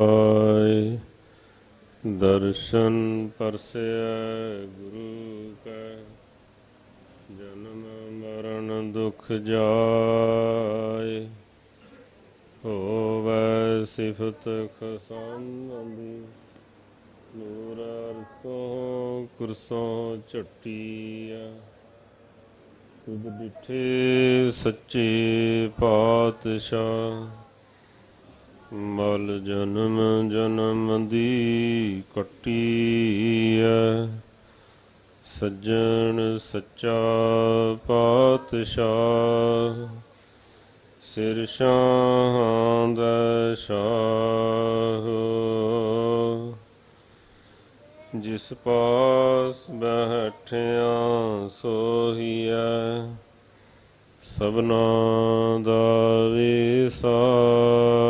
ਆਏ ਦਰਸ਼ਨ ਪਰਸੈ ਗੁਰੂ ਕੈ, ਜਨਮ ਮਰਨ ਦੁਖ ਜਾਏ। ਹੋਵੈ ਸਿਫਤ ਖਸਾਨੰਦੀ ਨੂਰ ਅਰਸੋਂ ਕੁਰਸੋਂ ਝਟੀਆ ਤੁਧ ਬਿਠੇ ਸੱਚੇ ਪਾਤਸ਼ਾਹ ਮਲ ਜਨਮ ਜਨਮ ਦੀ ਕੱਟੀ ਐ ਸੱਜਣ ਸੱਚਾ ਪਾਤਸ਼ਾਹ, ਸਿਰ ਸ਼ਾਹਾਂ ਦਾ ਸ਼ਾਹ। ਜਿਸ ਪਾਸ ਬੈਠਿਆ ਸੋਹੀਐ, ਸਭਨਾ ਦਾ ਵਿਸਾਹੋ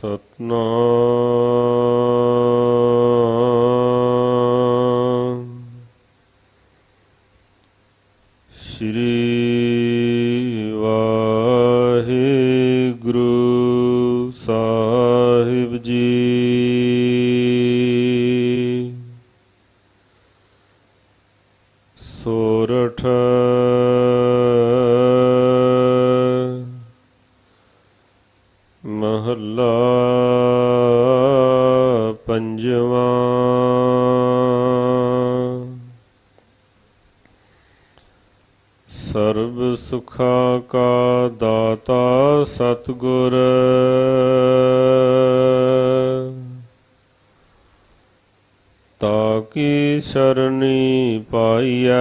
ਸਤਨਾਮ। ਪੰਜਵਾਂ। ਸਰਬ ਸੁਖਾ ਕਾ ਦਾਤਾ ਸਤਿਗੁਰ। ਤਾ ਕੀ ਸਰਣੀ ਪਾਈਐ?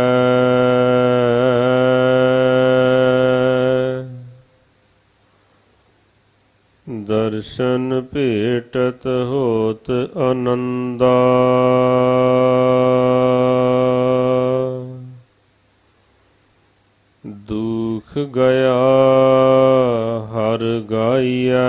ਦਰਸ਼ਨ ਭੇਟਤ ਹੋਤ ਆਨੰਦਾ ਦੁਖ ਗਿਆ ਹਰ ਗਾਇਆ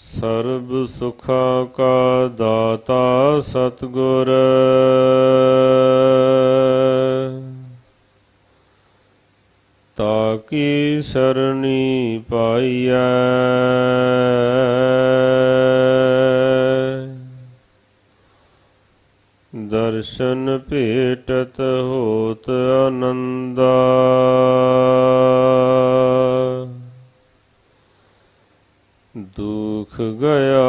ਸਰਬ ਸੁਖਾ ਕਾ ਦਾਤਾ ਸਤਗੁਰ ਤਾ ਕੀ ਸਰਣੀ ਪਾਈਐ। ਦਰਸ਼ਨ ਭੇਟਤ ਹੋਤ ਆਨੰਦਾ। ਦੁਖ ਗਿਆ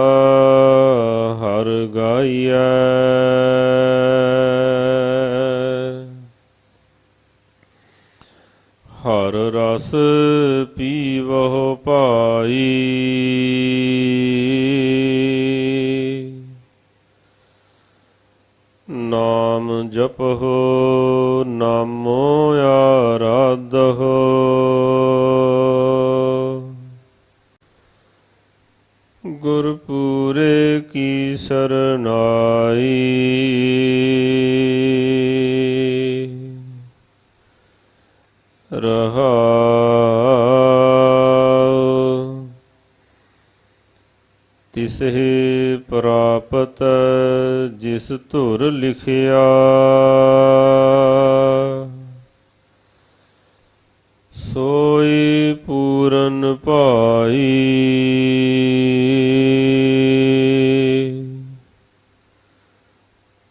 ਹਰ ਗਾਈਐ। ਹਰ ਰਸ ਪੀਵਹੁ ਭਾਈ। ਨਾਮ ਜਪਹੁ ਨਾਮੋ ਆਰਾਧਹੁ। ਗੁਰ ਕੀ ਸ਼ਰ ਰਹਾਉ। ਤਿਸਹਿ ਪ੍ਰਾਪਤ ਜਿਸ ਧੁਰ ਲਿਖਿਆ। ਸੋਈ ਪੂਰਨ ਭਾਈ।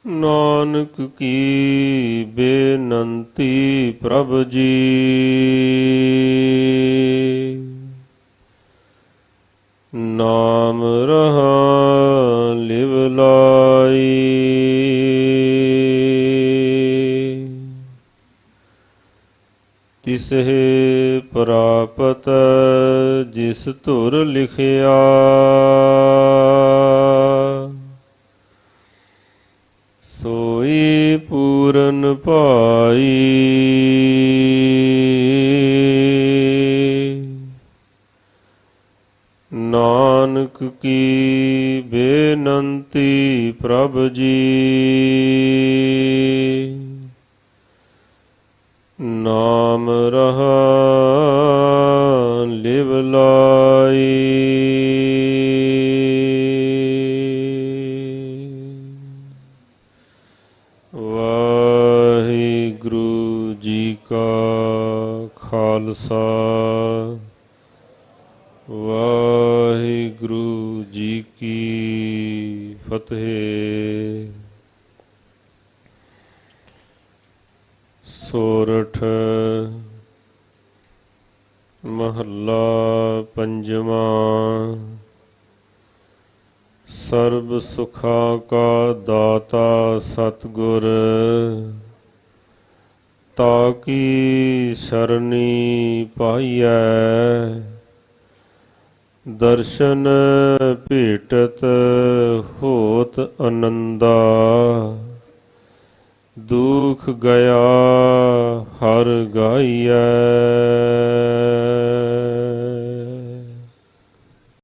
ਨਾਨਕ ਕੀ ਪ੍ਰਭ ਜੀ। ਨਾਮ ਰਹਾ ਲਿਵ ਲਾਈ। ਤਿਸਹਿ ਪ੍ਰਾਪਤ ਜਿਸ ਧੁਰ ਲਿਖਿਆ। ਸੋਈ ਪੂਰਨ ਮਨ ਭਾਈ। ਬੇਨੰਤੀ ਪ੍ਰਭ ਜੀ। ਨਾਮ ਰਹਾ ਲਿਵ ਲਾਈ। ਵਾਹਿਗੁਰੂ ਜੀ ਕਾ ਖਾਲਸਾ। ਵਾਹਿਗੁਰੂ ਜੀ ਕੀ ਫਤਿਹ। ਸੋਰਠ ਮਹੱਲਾ ਪੰਜਵਾਂ। ਸਰਬ ਸੁਖਾਂ ਕਾ ਦਾਤਾ ਸਤਿਗੁਰ ਤਾ ਕੀ ਸਰਣੀ ਪਾਈਐ। ਦਰਸ਼ਨ ਭੇਟਤ ਹੋਤ ਆਨੰਦਾ ਦੁਖ ਗਿਆ ਹਰ ਗਾਈਐ।